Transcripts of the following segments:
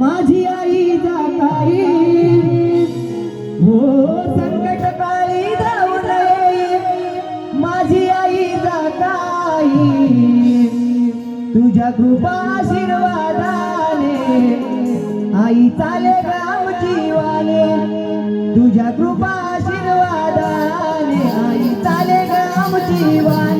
माझी आई जाताई. हो संकट काळी जाऊ नये माझी आई जाताई. तुझ्या कृपा आशीर्वादाने आई चाले गाव जीवाने तुझ्या कृपा आशीर्वादाने आई चाले गाव जीवाने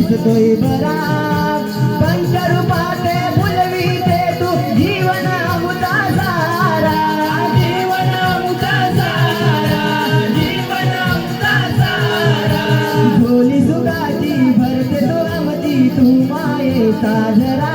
दिसतोय बरा. पंच्या रूपात फुलवी ते तू जीवन मुता सारा. जीवन मुता सारा. जीवन सुगाची भरते तो तू माये साजरा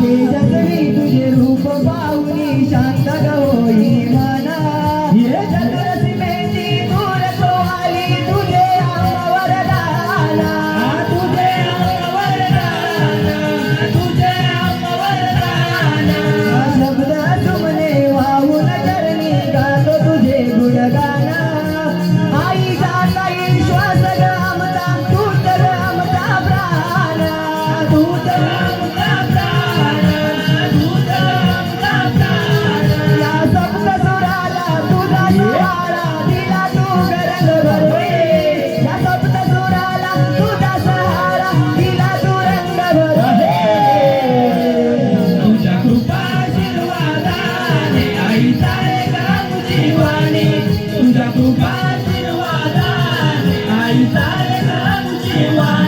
警察再也看不见